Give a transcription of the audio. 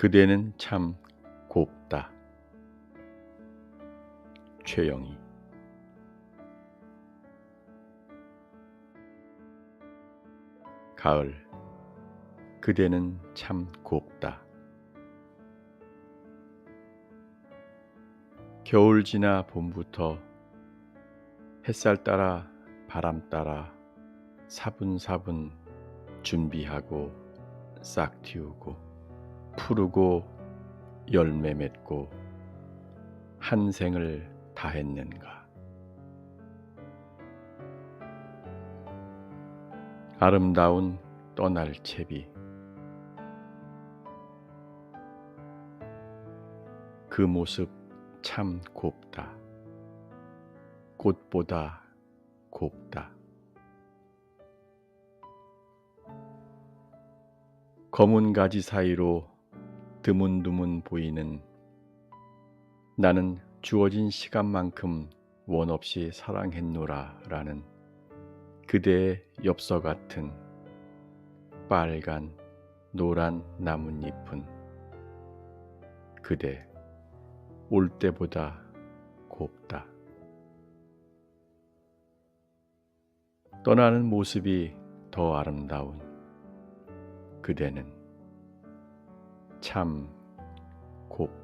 그대는 참 곱다. 최영희 가을 그대는 참 곱다. 겨울 지나 봄부터 햇살 따라 바람 따라 사분사분 준비하고 싹 틔우고 푸르고 열매 맺고 한 생을 다했는가? 아름다운 떠날 채비. 그 모습 참 곱다. 꽃보다 곱다. 검은 가지 사이로 드문드문 보이는 나는 주어진 시간만큼 원 없이 사랑했노라 라는 그대의 엽서 같은 빨간 노란 나뭇잎은 그대 올 때보다 곱다. 떠나는 모습이 더 아름다운 그대는 참 곱다.